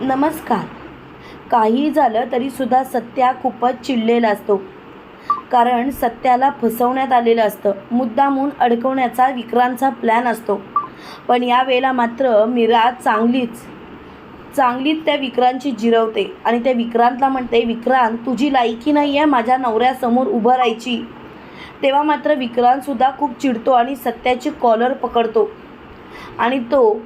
नमस्कार. काही झालं तरीसुद्धा सत्या खूपच चिडलेला असतो. कारण सत्याला फसवण्यात आलेलं असतं. मुद्दामून अडकवण्याचा विक्रांतचा प्लॅन असतो. पण यावेळेला मात्र मीरा चांगलीच चांगलीच त्या विक्रांतची जिरवते आणि त्या विक्रांतला म्हणते विक्रांत तुझी लायकी नाही आहे माझ्या नवऱ्यासमोर उभं राहायची. तेव्हा मात्र विक्रांतसुद्धा खूप चिडतो आणि सत्याची कॉलर पकडतो. आणि तो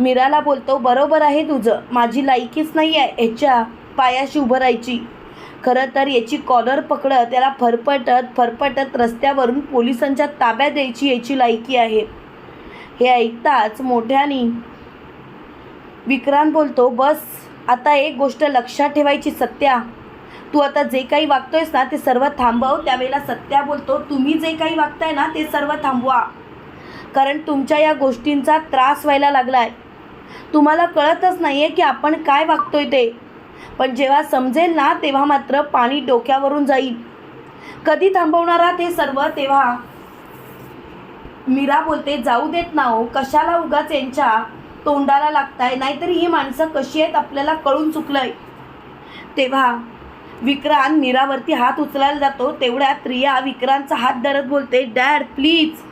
मीराला बोलतो बरोबर आहे तुझं. माझी लायकीच नाही आहे ह्याच्या पायाशी उभं राहायची. खरं तर याची कॉलर पकडत त्याला फरफटत फरफटत रस्त्यावरून पोलिसांच्या ताब्यात द्यायची याची लायकी आहे. हे ऐकताच मोठ्याने विक्रांत बोलतो बस आता एक गोष्ट लक्षात ठेवायची सत्या. तू आता जे काही वागतोयस ना ते सर्व थांबव. त्यावेळेला सत्या बोलतो तुम्ही जे काही वागताय ना ते सर्व थांबवा. कारण तुमच्या या गोष्टींचा त्रास व्हायला लागला आहे तुम्हाला कळतच नाही आहे की आपण काय वागतोय ते. पण जेव्हा समजेल ना तेव्हा मात्र पाणी डोक्यावरून जाईल. कधी थांबवणार आहात हे सर्व? तेव्हा मीरा बोलते जाऊ देत ना हो कशाला उगाच यांच्या तोंडाला लागताय? नाहीतरी ही माणसं कशी आहेत आपल्याला कळून चुकलंय. तेव्हा विक्रांत मीरावरती हात उचलायला जातो. तेवढ्यात रिया विक्रांतचा हात धरत बोलते डॅड प्लीज.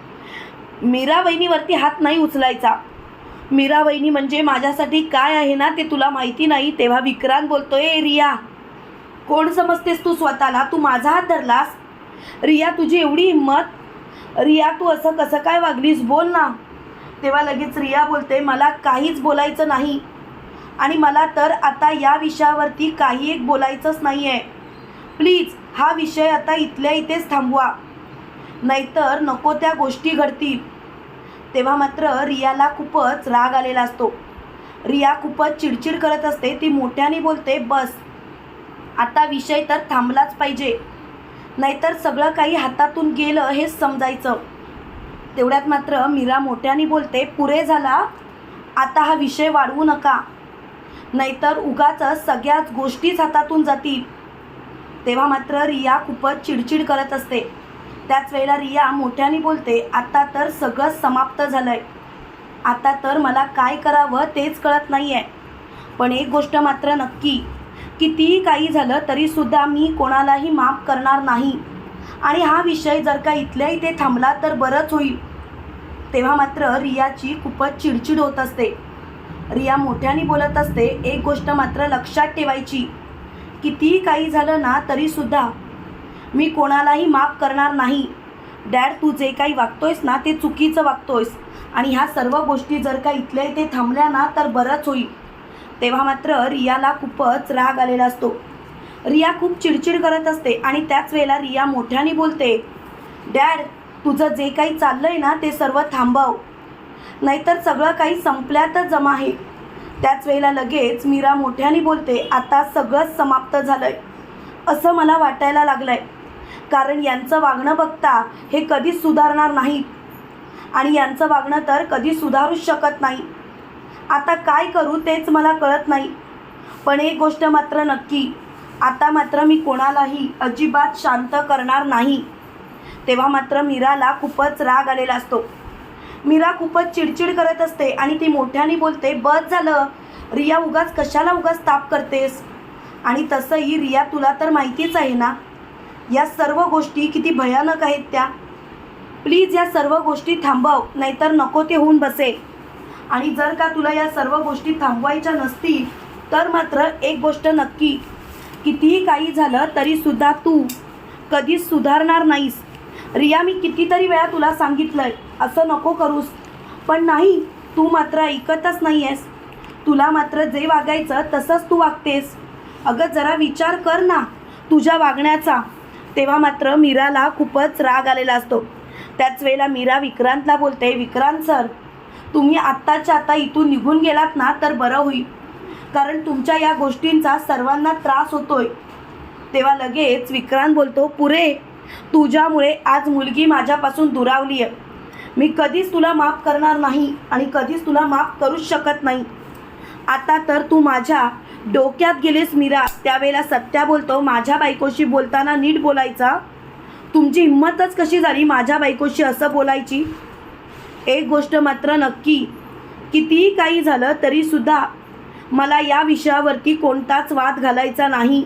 मीरा वहिनीवरती हात नाही उचलायचा. मीरा वहिनी म्हणजे माझ्यासाठी काय आहे ना ते तुला माहिती नाही तेव्हा विक्रांत बोलतोय रिया कोण समजतेस तू स्वतःला? तू माझा हात धरलास? रिया तुझी एवढी हिंमत? रिया तू असं कसं काय वागलीस? बोल ना. तेव्हा लगेच रिया बोलते मला काहीच बोलायचं नाही आणि मला तर आता या विषयावरती काही एक बोलायचंच नाही आहे प्लीज हा विषय आता इथल्या इथेच थांबवा. नाहीतर नको त्या गोष्टी घडतील. तेव्हा मात्र रियाला खूपच राग आलेला असतो. रिया खूपच चिडचिड करत असते. ती मोठ्याने बोलते बस आता विषय तर थांबलाच पाहिजे. नाहीतर सगळं काही हातातून गेलं हेच समजायचं. तेवढ्यात मात्र मीरा मोठ्याने बोलते पुरे झाला. आता हा विषय वाढवू नका. नाहीतर उगाच सगळ्याच गोष्टीच हातातून जातील. तेव्हा मात्र रिया खूपच चिडचिड करत असते. त्याच वेळेला रिया मोठ्याने बोलते आता तर सगळं समाप्त झालंय. आता तर मला काय करावं तेच कळत नाही आहे पण एक गोष्ट मात्र नक्की कितीही काही झालं तरीसुद्धा मी कोणालाही माफ करणार नाही. आणि हा विषय जर का इथल्या इथे थांबला तर बरंच होईल. तेव्हा मात्र रियाची खूपच चिडचिड होत असते. रिया मोठ्याने बोलत असते एक गोष्ट मात्र लक्षात ठेवायची. कितीही काही झालं ना तरीसुद्धा मी कोणालाही माफ करणार नाही. डॅड तू जे काही वागतोयस ना ते चुकीचं वागतोयस. आणि ह्या सर्व गोष्टी जर का इथल्या इथे थांबल्या ना तर बरंच होईल. तेव्हा मात्र रियाला खूपच राग आलेला असतो. रिया खूप चिडचिड करत असते आणि त्याच वेळेला रिया मोठ्याने बोलते डॅड तुझं जे काही चाललंय ना ते सर्व थांबव. नाहीतर सगळं काही संपल्यातच जमा आहे. त्याच वेळेला लगेच मीरा मोठ्याने बोलते आता सगळंच समाप्त झालंय. असं मला वाटायला लागलंय. कारण यांचं वागणं बघता हे कधीच सुधारणार नाहीत आणि यांचं वागणं तर कधी सुधारूच शकत नाही. आता काय करू तेच मला कळत नाही. पण एक गोष्ट मात्र नक्की आता मात्र मी कोणालाही अजिबात शांत करणार नाही. तेव्हा मात्र मीराला खूपच राग आलेला असतो. मीरा खूपच चिडचिड करत असते आणि ती मोठ्याने बोलते बस झालं. रिया उगाच कशाला उगाच ताप करतेस? आणि तसंही रिया तुला तर माहितीच आहे ना. या सर्व गोष्टी किती भयानक आहेत त्या. प्लीज या सर्व गोष्टी थांबव नाहीतर नको ते होऊन बसे. आणि जर का तुला या सर्व गोष्टी थांबवायच्या नसतील तर मात्र एक गोष्ट नक्की. कितीही काही झालं तरीसुद्धा तू कधीच सुधारणार नाहीस. रिया मी कितीतरी वेळा तुला सांगितलंय असं नको करूस. पण नाही तू मात्र ऐकतच नाही आहेस तुला मात्र जे वागायचं तसंच तू वागतेस. अगं जरा विचार कर ना तुझ्या वागण्याचा. तेव्हा मात्र मीराला खूपच राग आलेला असतो. त्याच वेळेला मीरा विक्रांतला बोलते विक्रांत सर तुम्ही आत्ताच्या आता इथून निघून गेलात ना तर बरं होईल. कारण तुमच्या या गोष्टींचा सर्वांना त्रास होतोय. तेव्हा लगेच विक्रांत बोलतो पुरे तुझ्यामुळे आज मुलगी माझ्यापासून दुरावली आहे मी कधीच तुला माफ करणार नाही आणि कधीच तुला माफ करूच शकत नाही. आता तर तू माझ्या डोक्यात गेलीस मीरा. त्यावेळेला सत्या बोलतो माझ्या बायकोशी बोलताना नीट बोलायचा? तुमची हिंमतच कशी झाली माझ्या बायकोशी असं बोलायची? एक गोष्ट मात्र नक्की कितीही काही झालं तरीसुद्धा मला या विषयावरती कोणताच वाद घालायचा नाही.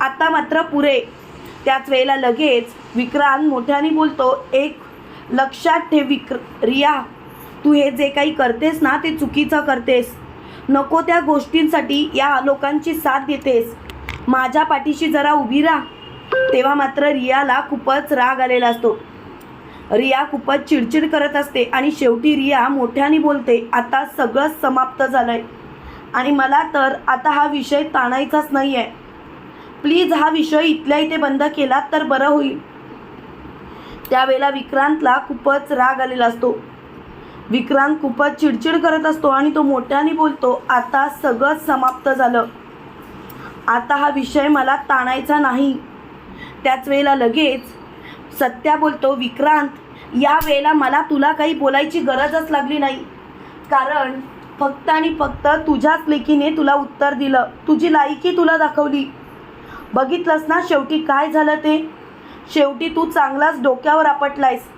आता मात्र पुरे. त्याच वेळेला लगेच विक्रांत मोठ्याने बोलतो एक लक्षात ठेव विक्र रिया. तू हे जे काही करतेस ना ते चुकीचं करतेस. नको त्या गोष्टींसाठी या लोकांची साथ देतेस. माझ्या पाठीशी जरा उभी राहा. तेव्हा मात्र रियाला खूपच राग आलेला असतो. रिया खूपच चिडचिड करत असते आणि शेवटी रिया मोठ्याने बोलते आता सगळं समाप्त झालंय. आणि मला तर आता हा विषय ताणायचाच नाही आहे प्लीज हा विषय इथल्या इथे बंद केलात तर बरं होईल. त्यावेळेला विक्रांतला खूपच राग आलेला असतो. विक्रांत खूपच चिडचिड करत असतो आणि तो मोठ्याने बोलतो आता सगळं समाप्त झालं. आता हा विषय मला ताणायचा नाही. त्याच वेळेला लगेच सत्या बोलतो विक्रांत या वेळेला मला तुला काही बोलायची गरजच लागली नाही. कारण फक्त आणि फक्त तुझ्याच लेखीने तुला उत्तर दिलं. तुझी लायकी तुला दाखवली. बघितलंस ना शेवटी काय झालं ते? शेवटी तू चांगलाच डोक्यावर आपटलायस.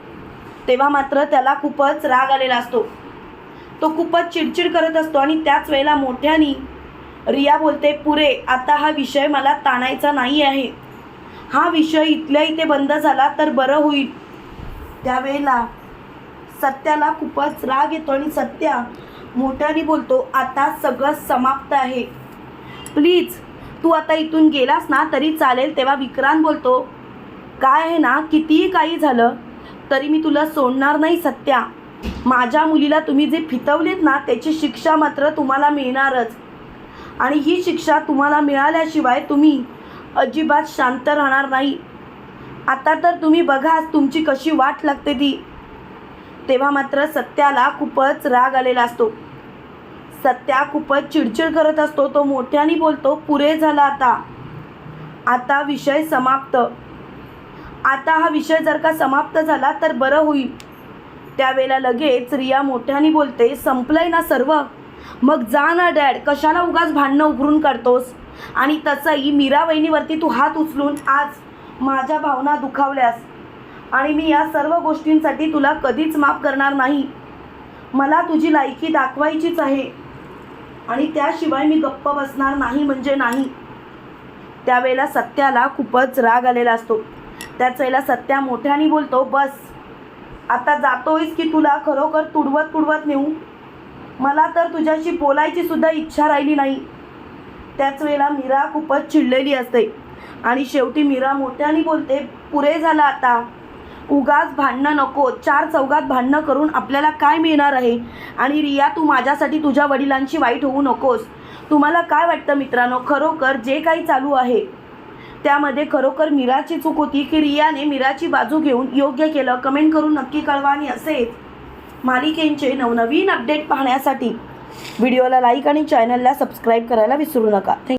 तेव्हा मात्र त्याला खूपच राग आलेला असतो. तो खूपच चिडचिड करत असतो आणि त्याच वेळेला मोठ्याने रिया बोलते पुरे आता हा विषय मला ताणायचा नाही आहे. हा विषय इथल्या इथे बंद झाला तर बरं होईल. त्यावेळेला सत्याला खूपच राग येतो आणि सत्या मोठ्याने बोलतो आता सगळं समाप्त आहे. प्लीज तू आता इथून गेलास ना तरी चालेल. तेव्हा विक्रांत बोलतो काय आहे ना कितीही काही झालं तरी मी तुला सोडणार नाही सत्या. माझ्या मुलीला तुम्ही जे फितवलेत ना त्याची शिक्षा मात्र तुम्हाला मिळणारच. आणि ही शिक्षा तुम्हाला मिळाल्याशिवाय तुम्ही अजिबात शांत राहणार नाही. आता तर तुम्ही बघाच तुमची कशी वाट लागते ती. तेव्हा मात्र सत्याला खूपच राग आलेला असतो. सत्या खूपच चिडचिड करत असतो तो मोठ्याने बोलतो पुरे झाला आता. आता विषय समाप्त. आता हा विषय जर का समाप्त झाला तर बरं होईल. त्यावेळेला लगेच रिया मोठ्याने बोलते संपलंय ना सर्व? मग जा ना डॅड. कशाला उगाच भांडणं उघडून काढतोस? आणि तसंही मीरा वहिनीवरती तू हात उचलून आज माझ्या भावना दुखावल्यास. आणि मी या सर्व गोष्टींसाठी तुला कधीच माफ करणार नाही. मला तुझी लायकी दाखवायचीच आहे. आणि त्याशिवाय मी गप्प बसणार नाही म्हणजे नाही. त्यावेळेला सत्याला खूपच राग आलेला असतो. त्याच वेळेला सत्या मोठ्याने बोलतो बस आता जातोयस की तुला? खरोखर तुडवत तुडवत नेऊ? मला तर तुझ्याशी बोलायची सुद्धा इच्छा राहिली नाही. त्याच वेळेला मीरा खूपच चिडलेली असते. आणि शेवटी मीरा मोठ्याने बोलते पुरे झालं आता. उगाच भांडणं नको. चार चौघात भांडणं करून आपल्याला काय मिळणार आहे? आणि रिया तू माझ्यासाठी तुझ्या वडिलांशी वाईट होऊ नकोस. तुम्हाला काय वाटतं मित्रांनो? खरोखर जे काही चालू आहे त्यामध्ये खरोखर मीराची चूक होती की रियाने मीराची बाजू घेऊन योग्य केलं? कमेंट करून नक्की कळवा आणि असेच मालिकेंचे नवनवीन अपडेट पाहण्यासाठी व्हिडिओला लाईक आणि चॅनलला सबस्क्राईब करायला विसरू नका. थँक्यू